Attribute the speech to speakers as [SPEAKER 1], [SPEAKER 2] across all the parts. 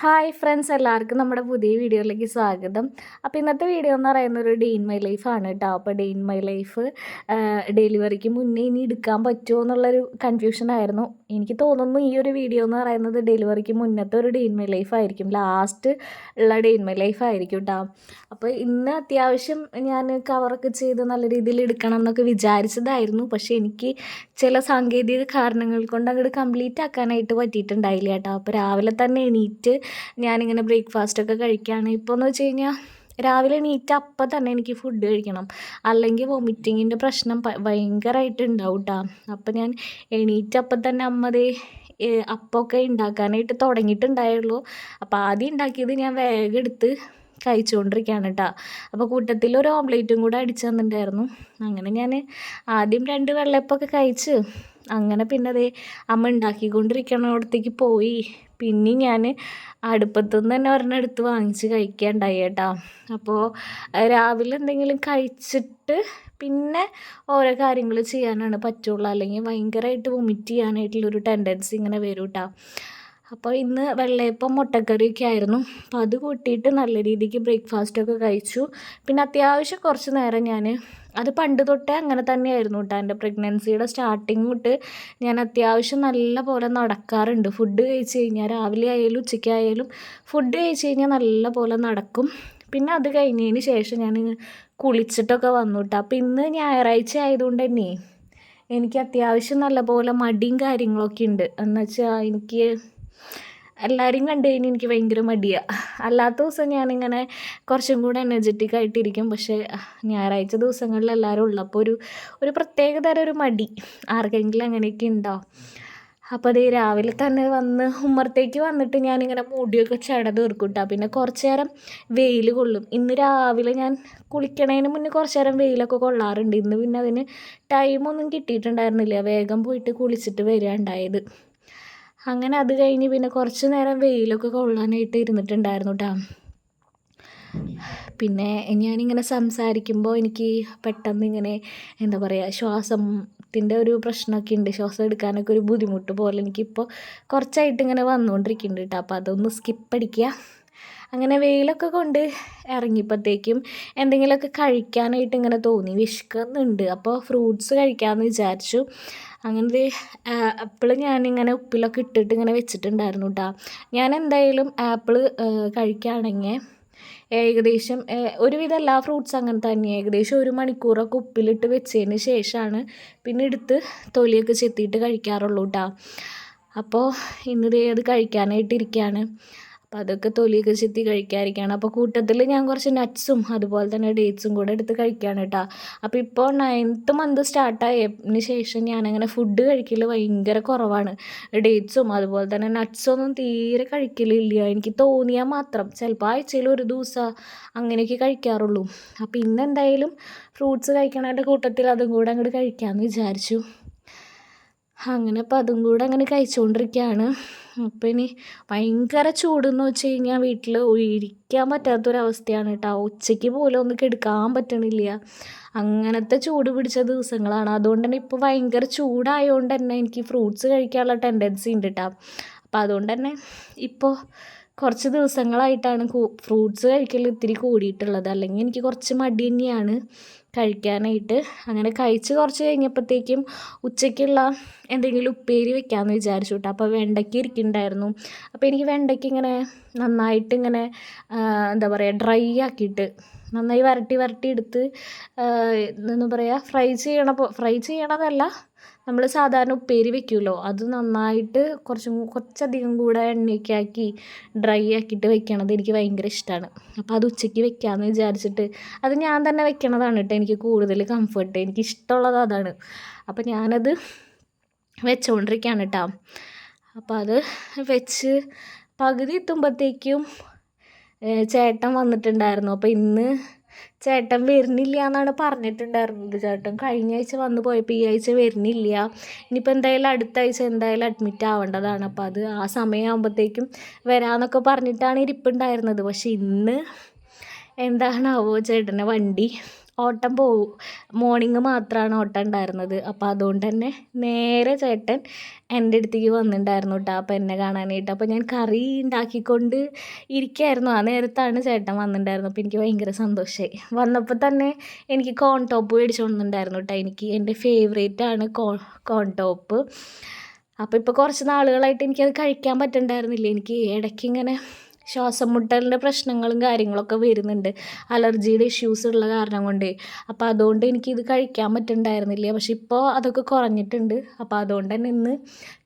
[SPEAKER 1] Hi friends എല്ലാവർക്കും നമ്മുടെ പുതിയ വീഡിയോയിലേക്ക് സ്വാഗതം. അപ്പോൾ ഇന്നത്തെ വീഡിയോ എന്ന് പറയുന്ന ഒരു ഡേ ഇൻ മൈ ലൈഫാണ് കേട്ടോ. അപ്പോൾ ഡേ ഇൻ മൈ ലൈഫ് ഡെലിവറിക്ക് മുന്നേ ഇനി എടുക്കാൻ പറ്റുമോ എന്നുള്ളൊരു കൺഫ്യൂഷൻ ആയിരുന്നു. എനിക്ക് തോന്നുന്നു ഈ ഒരു വീഡിയോ എന്ന് പറയുന്നത് ഡെലിവറിക്ക് മുന്നത്തെ ഒരു ഡേ ഇൻ മൈ ലൈഫ് ആയിരിക്കും. ലാസ്റ്റ് ഉള്ള ഡേ ഇൻ മൈ ലൈഫ് ആയിരിക്കും കേട്ടോ. അപ്പോൾ ഇന്ന് അത്യാവശ്യം ഞാൻ കവറൊക്കെ ചെയ്ത് നല്ല രീതിയിൽ എടുക്കണം എന്നൊക്കെ വിചാരിച്ചതായിരുന്നു. പക്ഷേ എനിക്ക് ചില സാങ്കേതിക കാരണങ്ങൾ കൊണ്ട് അങ്ങോട്ട് കംപ്ലീറ്റ് ആക്കാനായിട്ട് പറ്റിയിട്ടുണ്ടായില്ല കേട്ടോ. അപ്പോൾ രാവിലെ തന്നെ എണീറ്റ് ഞാനിങ്ങനെ ബ്രേക്ക്ഫാസ്റ്റൊക്കെ കഴിക്കുകയാണ്. ഇപ്പോൾ എന്ന് വെച്ച് കഴിഞ്ഞാൽ രാവിലെ എണീറ്റ് അപ്പം തന്നെ എനിക്ക് ഫുഡ് കഴിക്കണം. അല്ലെങ്കിൽ വൊമിറ്റിങ്ങിന്റെ പ്രശ്നം ഭയങ്കരമായിട്ട് ഉണ്ടാവും കേട്ടോ അപ്പം ഞാൻ എണീറ്റ് അപ്പം തന്നെ അമ്മതേ അപ്പമൊക്കെ ഉണ്ടാക്കാനായിട്ട് തുടങ്ങിയിട്ടുണ്ടായുള്ളൂ. അപ്പോൾ ആദ്യം ഉണ്ടാക്കിയത് ഞാൻ വേഗം എടുത്ത് കഴിച്ചുകൊണ്ടിരിക്കുകയാണ് കേട്ടോ അപ്പോൾ കൂട്ടത്തിൽ ഒരു ഓംലേറ്റും കൂടെ അടിച്ചു തന്നിട്ടുണ്ടായിരുന്നു. അങ്ങനെ ഞാൻ ആദ്യം രണ്ട് വെള്ളയപ്പൊക്കെ കഴിച്ച് അങ്ങനെ പിന്നെ അതേ അമ്മ ഉണ്ടാക്കിക്കൊണ്ടിരിക്കണോടത്തേക്ക് പോയി. പിന്നെ ഞാൻ അടുപ്പത്തു നിന്ന് തന്നെ ഒരെണ്ണം എടുത്ത് വാങ്ങിച്ച് കഴിക്കാണ്ടായി കേട്ടോ. അപ്പോൾ രാവിലെ എന്തെങ്കിലും കഴിച്ചിട്ട് പിന്നെ ഓരോ കാര്യങ്ങൾ ചെയ്യാനാണ് പറ്റുള്ളൂ. അല്ലെങ്കിൽ ഭയങ്കരമായിട്ട് വൊമിറ്റ് ചെയ്യാനായിട്ടുള്ളൊരു ടെൻഡൻസി ഇങ്ങനെ വരും കേട്ടോ. അപ്പോൾ ഇന്ന് വെള്ളയപ്പം മുട്ടക്കറിയൊക്കെ ആയിരുന്നു. അപ്പോൾ അത് കൂട്ടിയിട്ട് നല്ല രീതിക്ക് ബ്രേക്ക്ഫാസ്റ്റൊക്കെ കഴിച്ചു. പിന്നെ അത്യാവശ്യം കുറച്ച് നേരം ഞാൻ അത് പണ്ട് തൊട്ടേ അങ്ങനെ തന്നെയായിരുന്നു കേട്ടോ എന്റെ പ്രഗ്നൻസിയുടെ സ്റ്റാർട്ടിങ് തൊട്ട് ഞാൻ അത്യാവശ്യം നല്ല പോലെ നടക്കാറുണ്ട്. ഫുഡ് കഴിച്ച് കഴിഞ്ഞാൽ രാവിലെ ആയാലും ഉച്ചയ്ക്കായാലും ഫുഡ് കഴിച്ച് കഴിഞ്ഞാൽ നല്ല പോലെ നടക്കും. പിന്നെ അത് കഴിഞ്ഞതിന് ശേഷം ഞാൻ കുളിച്ചിട്ടൊക്കെ വന്നു കേട്ടോ അപ്പോൾ ഇന്ന് ഞായറാഴ്ച ആയതുകൊണ്ട് തന്നെ എനിക്ക് അത്യാവശ്യം നല്ല പോലെ മടിയും കാര്യങ്ങളൊക്കെ ഉണ്ട്. എന്നുവെച്ചാൽ എനിക്ക് എല്ലാവരെയും കണ്ടു കഴിഞ്ഞാൽ എനിക്ക് ഭയങ്കര മടിയാണ് അല്ലാത്ത ദിവസം ഞാനിങ്ങനെ കുറച്ചും കൂടെ എനർജറ്റിക് ആയിട്ടിരിക്കും. പക്ഷേ ഞായറാഴ്ച ദിവസങ്ങളിൽ എല്ലാവരും ഉള്ളപ്പോൾ ഒരു ഒരു പ്രത്യേക തരം ഒരു മടി. ആർക്കെങ്കിലും അങ്ങനെയൊക്കെ ഉണ്ടോ? അപ്പോൾ അതേ രാവിലെ തന്നെ വന്ന് ഉമ്മറത്തേക്ക് വന്നിട്ട് ഞാനിങ്ങനെ മുടിയൊക്കെ ചട തീർക്കും കേട്ടോ പിന്നെ കുറച്ച് നേരം വെയിൽ കൊള്ളും. ഇന്ന് രാവിലെ ഞാൻ കുളിക്കണതിന് മുന്നേ കുറച്ച് നേരം വെയിലൊക്കെ കൊള്ളാറുണ്ട്. ഇന്ന് പിന്നെ അതിന് ടൈമൊന്നും കിട്ടിയിട്ടുണ്ടായിരുന്നില്ല. വേഗം പോയിട്ട് കുളിച്ചിട്ട് വരിക ഉണ്ടായത് അങ്ങനെ അത് കഴിഞ്ഞ് പിന്നെ കുറച്ച് നേരം വെയിലൊക്കെ കൊള്ളാനായിട്ട് ഇരുന്നിട്ടുണ്ടായിരുന്നു കേട്ടോ പിന്നെ ഞാനിങ്ങനെ സംസാരിക്കുമ്പോൾ എനിക്ക് പെട്ടെന്ന് ഇങ്ങനെ എന്താ പറയുക ശ്വാസത്തിന്റെ ഒരു പ്രശ്നമൊക്കെ ഉണ്ട്. ശ്വാസം എടുക്കാനൊക്കെ ഒരു ബുദ്ധിമുട്ട് പോലെ എനിക്കിപ്പോൾ കുറച്ചായിട്ട് ഇങ്ങനെ വന്നുകൊണ്ടിരിക്കുന്നുണ്ട് കേട്ടോ അപ്പോൾ അതൊന്ന് സ്കിപ്പ് അടിക്കുക അങ്ങനെ വെയിലൊക്കെ കൊണ്ട് ഇറങ്ങിയപ്പോഴത്തേക്കും എന്തെങ്കിലുമൊക്കെ കഴിക്കാനായിട്ട് ഇങ്ങനെ തോന്നി വിശക്കുന്നുണ്ട്. അപ്പോൾ ഫ്രൂട്ട്സ് കഴിക്കാമെന്ന് വിചാരിച്ചു. അങ്ങനെ ആപ്പിൾ ഞാനിങ്ങനെ ഉപ്പിലൊക്കെ ഇട്ടിട്ട് ഇങ്ങനെ വെച്ചിട്ടുണ്ടായിരുന്നു കേട്ടോ ഞാൻ എന്തായാലും ആപ്പിൾ കഴിക്കുകയാണെങ്കിൽ ഏകദേശം ഒരുവിധം എല്ലാ ഫ്രൂട്ട്സ് അങ്ങനെ തന്നെ. ഏകദേശം ഒരു മണിക്കൂറൊക്കെ ഉപ്പിലിട്ട് വെച്ചതിന് ശേഷമാണ് പിന്നെ എടുത്ത് തൊലിയൊക്കെ ചെത്തിയിട്ട് കഴിക്കാറുള്ളൂ കേട്ടോ അപ്പോൾ ഇന്നത് അത് കഴിക്കാനായിട്ട് ഇരിക്കുകയാണ്. അപ്പോൾ അതൊക്കെ തൊലിയൊക്കെ ചെത്തി കഴിക്കാതിരിക്കുകയാണ്. അപ്പോൾ കൂട്ടത്തിൽ ഞാൻ കുറച്ച് നട്ട്സും അതുപോലെ തന്നെ ഡേറ്റ്സും കൂടെ എടുത്ത് കഴിക്കുകയാണ് കേട്ടോ. അപ്പോൾ ഇപ്പോൾ നയൻത്ത് മന്ത് സ്റ്റാർട്ടായതിന് ശേഷം ഞാനങ്ങനെ ഫുഡ് കഴിക്കൽ ഭയങ്കര കുറവാണ്. ഡേറ്റ്സും അതുപോലെ തന്നെ നട്ട്സൊന്നും തീരെ കഴിക്കലില്ല. എനിക്ക് തോന്നിയാൽ മാത്രം ചിലപ്പോൾ ആഴ്ചയിൽ ഒരു ദിവസം അങ്ങനെയൊക്കെ കഴിക്കാറുള്ളൂ. അപ്പോൾ ഇന്ന് എന്തായാലും ഫ്രൂട്ട്സ് കഴിക്കണതിന്റെ കൂട്ടത്തിൽ അതും കൂടെ അങ്ങോട്ട് കഴിക്കാമെന്ന് വിചാരിച്ചു. അങ്ങനെ അപ്പോൾ അതും കൂടെ അങ്ങനെ കഴിച്ചുകൊണ്ടിരിക്കുകയാണ് അപ്പോൾ ഇനി ഭയങ്കര ചൂടെന്ന് വെച്ച് കഴിഞ്ഞാൽ വീട്ടിൽ ഇരിക്കാൻ പറ്റാത്തൊരവസ്ഥയാണ് കേട്ടോ ഉച്ചയ്ക്ക് പോലും ഒന്ന് കിടക്കാൻ പറ്റണില്ല. അങ്ങനത്തെ ചൂട് പിടിച്ച ദിവസങ്ങളാണ്. അതുകൊണ്ട് തന്നെ ഇപ്പോൾ ഭയങ്കര ചൂടായതുകൊണ്ട് തന്നെ എനിക്ക് ഫ്രൂട്ട്സ് കഴിക്കാനുള്ള ടെൻഡൻസി ഉണ്ട് കേട്ടോ അപ്പോൾ അതുകൊണ്ട് തന്നെ ഇപ്പോൾ കുറച്ച് ദിവസങ്ങളായിട്ടാണ് ഫ്രൂട്ട്സ് കഴിക്കൽ ഇത്തിരി കൂടിയിട്ടുള്ളത്. അല്ലെങ്കിൽ എനിക്ക് കുറച്ച് മടി തന്നെയാണ് കഴിക്കാനായിട്ട്. അങ്ങനെ കഴിച്ച് കുറച്ച് കഴിഞ്ഞപ്പോഴത്തേക്കും ഉച്ചയ്ക്കുള്ള എന്തെങ്കിലും ഉപ്പേരി വെക്കാമെന്ന് വിചാരിച്ചു കേട്ടോ. അപ്പോൾ വെണ്ടയ്ക്ക ഇരിക്കുന്നുണ്ടായിരുന്നു. അപ്പോൾ എനിക്ക് വെണ്ടയ്ക്ക ഇങ്ങനെ നന്നായിട്ട് ഇങ്ങനെ എന്താ പറയുക ഡ്രൈ ആക്കിയിട്ട് നന്നായി വരട്ടി വരട്ടി എടുത്ത് എന്താ പറയുക ഫ്രൈ ചെയ്യണ ഫ്രൈ ചെയ്യണതല്ല നമ്മൾ സാധാരണ ഉപ്പേരി വെക്കുമല്ലോ അത് നന്നായിട്ട് കുറച്ചും കുറച്ചധികം കൂടെ എണ്ണയൊക്കെ ആക്കി ഡ്രൈ ആക്കിയിട്ട് വെക്കണത് എനിക്ക് ഭയങ്കര ഇഷ്ടമാണ് അപ്പോൾ അത് ഉച്ചയ്ക്ക് വെക്കാമെന്ന് വിചാരിച്ചിട്ട് അത് ഞാൻ തന്നെ വെക്കണതാണ് കേട്ടോ എനിക്ക് കൂടുതൽ കംഫർട്ട് എനിക്ക് ഇഷ്ടമുള്ളത് അതാണ്. അപ്പോൾ ഞാനത് വെച്ചുകൊണ്ടിരിക്കുകയാണ് കേട്ടോ അപ്പോൾ അത് വെച്ച് പകുതി എത്തുമ്പോഴത്തേക്കും ചേട്ടൻ വന്നിട്ടുണ്ടായിരുന്നു. അപ്പോൾ ഇന്ന് ചേട്ടൻ വരുന്നില്ല എന്നാണ് പറഞ്ഞിട്ടുണ്ടായിരുന്നത്. ചേട്ടൻ കഴിഞ്ഞ ആഴ്ച വന്നു പോയപ്പോൾ ഈ ആഴ്ച വരുന്നില്ല. ഇനിയിപ്പോൾ എന്തായാലും അടുത്ത ആഴ്ച എന്തായാലും അഡ്മിറ്റ് ആവേണ്ടതാണ്. അപ്പോൾ അത് ആ സമയമാകുമ്പോഴത്തേക്കും വരാമെന്നൊക്കെ പറഞ്ഞിട്ടാണ് ഇരിപ്പുണ്ടായിരുന്നത്. പക്ഷേ ഇന്ന് എന്താണാവോ ചേട്ടന്റെ വണ്ടി? ഓട്ടം പോവും മോർണിംഗ് മാത്രമാണ് ഓട്ടം ഉണ്ടായിരുന്നത് അപ്പോൾ അതുകൊണ്ട് തന്നെ നേരെ ചേട്ടൻ എന്റെ അടുത്തേക്ക് വന്നിട്ടുണ്ടായിരുന്നു കേട്ടോ അപ്പോൾ എന്നെ കാണാനായിട്ട്. അപ്പോൾ ഞാൻ കറി ഉണ്ടാക്കിക്കൊണ്ട് ഇരിക്കുകയായിരുന്നു ആ നേരത്താണ് ചേട്ടൻ വന്നിട്ടുണ്ടായിരുന്നു അപ്പോൾ എനിക്ക് ഭയങ്കര സന്തോഷമായി വന്നപ്പോൾ തന്നെ എനിക്ക് കോൺ ടോപ്പ് മേടിച്ചു കൊണ്ടുണ്ടായിരുന്നു കേട്ടോ എനിക്ക് എന്റെ ഫേവറേറ്റ് ആണ് കോൺ ടോപ്പ് അപ്പോൾ ഇപ്പോൾ കുറച്ച് നാളുകളായിട്ട് എനിക്കത് കഴിക്കാൻ പറ്റുന്നുണ്ടായിരുന്നില്ല എനിക്ക് ഇടയ്ക്ക് ഇങ്ങനെ ശ്വാസം മുട്ടലിന്റെ പ്രശ്നങ്ങളും കാര്യങ്ങളൊക്കെ വരുന്നുണ്ട്. അലർജിയുടെ ഇഷ്യൂസ് ഉള്ള കാരണം കൊണ്ട്. അപ്പോൾ അതുകൊണ്ട് എനിക്ക് ഇത് കഴിക്കാൻ പറ്റുന്നുണ്ടായിരുന്നില്ല പക്ഷെ ഇപ്പോൾ അതൊക്കെ കുറഞ്ഞിട്ടുണ്ട്. അപ്പോൾ അതുകൊണ്ട് തന്നെ ഇന്ന്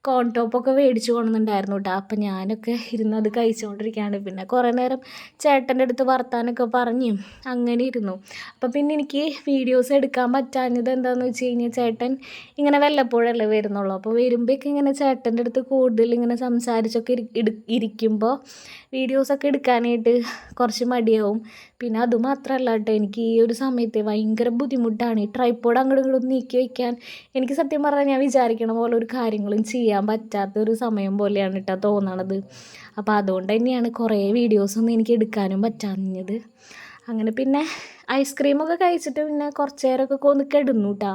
[SPEAKER 1] കോൺ ടോപ്പൊക്കെ മേടിച്ച് കൊണ്ടുവന്നിട്ടുണ്ടായിരുന്നു കേട്ടോ അപ്പം ഞാനൊക്കെ ഇരുന്ന് അത് കഴിച്ചുകൊണ്ടിരിക്കുകയാണ്. പിന്നെ കുറേ നേരം ചേട്ടന്റെ അടുത്ത് വർത്താനൊക്കെ പറഞ്ഞ് അങ്ങനെ ഇരുന്നു. അപ്പം പിന്നെ എനിക്ക് വീഡിയോസ് എടുക്കാൻ പറ്റാഞ്ഞത് എന്താണെന്ന് വെച്ച് കഴിഞ്ഞാൽ ചേട്ടൻ ഇങ്ങനെ വല്ലപ്പോഴല്ലേ വരുന്നുള്ളൂ. അപ്പോൾ വരുമ്പോഴേക്കും ഇങ്ങനെ ചേട്ടന്റെ അടുത്ത് കൂടുതൽ ഇങ്ങനെ സംസാരിച്ചൊക്കെ ഇരിക്കുമ്പോൾ വീഡിയോസൊക്കെ എടുക്കാനായിട്ട് കുറച്ച് മടിയാവും. പിന്നെ അതുമാത്രമല്ല കേട്ടോ എനിക്ക് ഈ ഒരു സമയത്ത് ഭയങ്കര ബുദ്ധിമുട്ടാണ്. ഈ ട്രൈപ്പോഡ് അങ്ങോട്ടും ഇങ്ങോട്ടും നീക്കി വയ്ക്കാൻ എനിക്ക് സത്യം പറഞ്ഞാൽ ഞാൻ വിചാരിക്കണ പോലെ ഒരു കാര്യങ്ങളും ചെയ്യാൻ പറ്റാത്ത ഒരു സമയം പോലെയാണ് കേട്ടോ തോന്നണത്. അപ്പോൾ അതുകൊണ്ട് തന്നെയാണ് കുറേ വീഡിയോസൊന്നും എനിക്ക് എടുക്കാനും പറ്റാഞ്ഞത്. അങ്ങനെ പിന്നെ ഐസ്ക്രീമൊക്കെ കഴിച്ചിട്ട് പിന്നെ കുറച്ച് നേരമൊക്കെ ഒന്ന് കിടന്നു കേട്ടോ.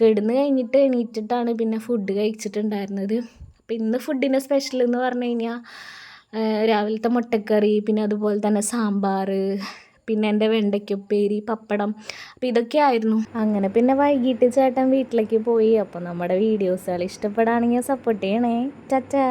[SPEAKER 1] കിടന്ന് കഴിഞ്ഞിട്ട് എണീറ്റിട്ടാണ് പിന്നെ ഫുഡ് കഴിച്ചിട്ടുണ്ടായിരുന്നത്. അപ്പോൾ ഇന്ന് ഫുഡിന്റെ സ്പെഷ്യൽ എന്ന് പറഞ്ഞു കഴിഞ്ഞാൽ രാവിലത്തെ മുട്ടക്കറി പിന്നെ അതുപോലെ തന്നെ സാമ്പാർ പിന്നെ എന്റെ വെണ്ടയ്ക്കുപ്പേരി പപ്പടം അപ്പം ഇതൊക്കെ ആയിരുന്നു. അങ്ങനെ പിന്നെ വൈകിട്ട് ചേട്ടൻ വീട്ടിലേക്ക് പോയി. അപ്പോൾ നമ്മുടെ വീഡിയോസുകൾ ഇഷ്ടപ്പെടുകയാണെങ്കിൽ സപ്പോർട്ട് ചെയ്യണേ. ചച്ചാ